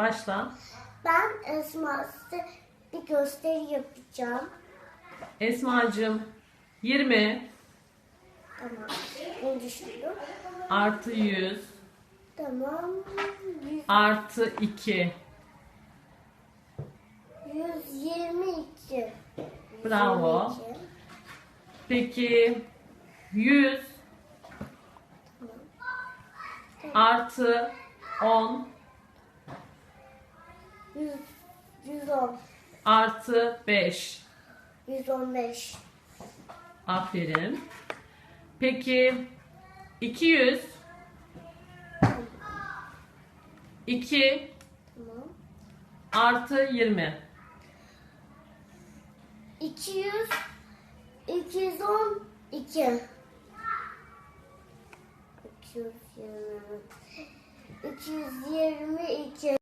Başla. Ben Esma size bir gösteri yapacağım. Esma'cığım 20 Tamam. Bunu düşündüm. artı 100 Tamam. Artı 2. 122. Bravo. 122. Peki 100 artı 10 100, 110. artı 5. 115. Aferin. Peki 200 2 Tamam. artı 20. 200 210 2 220 222